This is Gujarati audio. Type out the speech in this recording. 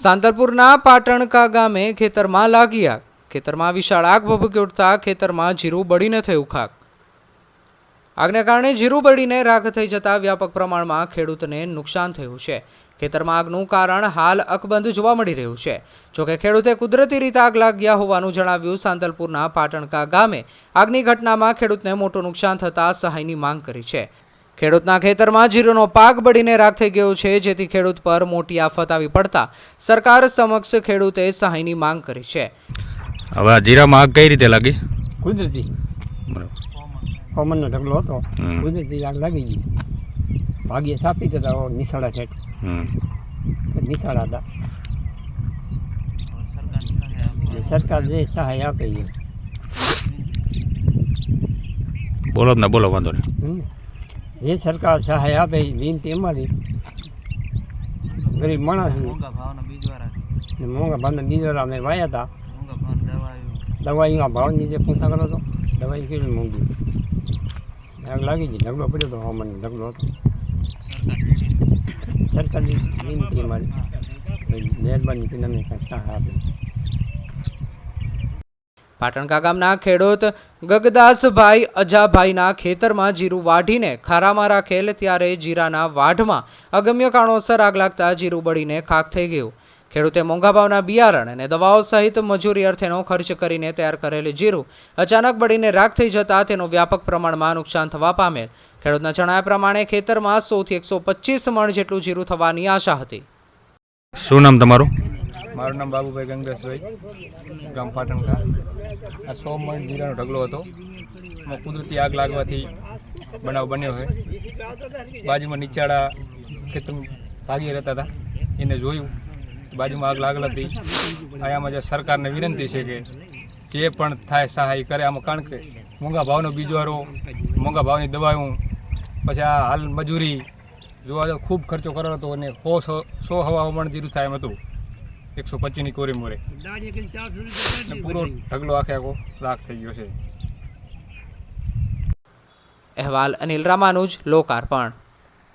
સાંતલપુરના પાટણકા ગામે ખેતરમાં લાગી આગ. ખેતરમાં વિશાળ આગ ભભૂકી ઉઠતા ખેતરમાં જીરું બળીને થયું ખાક. આગને કારણે જીરું બળીને રાખ થઈ જતા વ્યાપક પ્રમાણમાં ખેડૂતને નુકસાન થયું છે. ખેતરમાં આગનું કારણ હાલ અકબંધ જોવા મળી રહ્યું છે. જોકે ખેડૂતે કુદરતી રીતે આગ લાગ્યા હોવાનું જણાવ્યું સાંતલપુરના પાટણકા ગામે. આગની ઘટનામાં ખેડૂતને મોટું નુકસાન થતાં સહાયની માંગ કરી છે. ખેડૂતના ખેતરમાં જીરુનો પાક બળીને રાખ થઈ ગયો છે જેથી ખેડૂત પર મોટી આફત આવી પડતા સરકાર સમક્ષ ખેડૂતે સહાયની માંગ કરી છે. હવે આ જીરામાં આગ કઈ રીતે લાગી? કુદરતી. હવામાનનો ઢગલો હતો. કુદરતી આગ લાગી ગઈ. ભાગ્ય સાપી જતા હો નિશાળા ઠેઠ. હમ. નિશાળા હતા. સરકાર જે સહાય આપે છે. બોલો ને બોલો વાંધો નહીં. જે સરકાર સહાય આપે એ વિનંતી અમારી. ગરીબ માણસ મોંઘા ભાવના બીજવાળા અમે વાયા હતા. દવાઈના ભાવની જે પૂછા કરો તો દવાઈ કેવી મોંઘી? આગ લાગી ગઈ ઢગલો પડ્યો હતો હવામાનનો ઢગલો હતો. સરકારની વિનંતી અમારી. મહેરબાની કરીને કાંઈ સહાય આપે. પાટણકા ગામના ખેડૂત ગગદાસભાઈ અજાભાઈના ખેતરમાં જીરું વાઢીને ખારામાં રાખેલ ત્યારે જીરાના વાઢમાં અગમ્ય કારણોસર આગ લાગતા જીરું બળીને ખાક થઈ ગયું. ખેડૂતે મોંઘા ભાવના બિયારણ અને દવાઓ સહિત મજૂરી અર્થેનો ખર્ચ કરીને તૈયાર કરેલ જીરું અચાનક બળીને રાખ થઈ જતાં તેનું વ્યાપક પ્રમાણમાં નુકસાન થવા પામેલ. ખેડૂતના જણાવ્યા પ્રમાણે ખેતરમાં સોથી એકસો પચીસ મણ જેટલું જીરું થવાની આશા હતી. શું નામ તમારું? મારું નામ બાબુભાઈ ગંગેશભાઈ ગામ પાટણકા આ સો મણ જીરાનો ઢગલો હતો. એમાં કુદરતી આગ લાગવાથી બનાવ બન્યો છે. બાજુમાં નીચાળા ખેતર ભાગી રહેતા હતા. એને જોયું. બાજુમાં આગ લાગેલ હતી. આયામાં જે સરકારને વિનંતી છે કે જે પણ થાય સહાય કરે, આમાં કારણ કે મોંઘા ભાવનો બીજવારો મોંઘા ભાવની દવાઓ પછી આ હાલ મજૂરી, જોવા ખૂબ ખર્ચો કરેલો હતો અને સો સો હવા મણ જીરું થાય એમ હતું. એકસો પચીસની કોરી મોરે. પૂરો ઢગલો આખે આખો રાખ થઈ ગયો છે. અહેવાલ અનિલ રામાનુજ, લોકાર્પણ.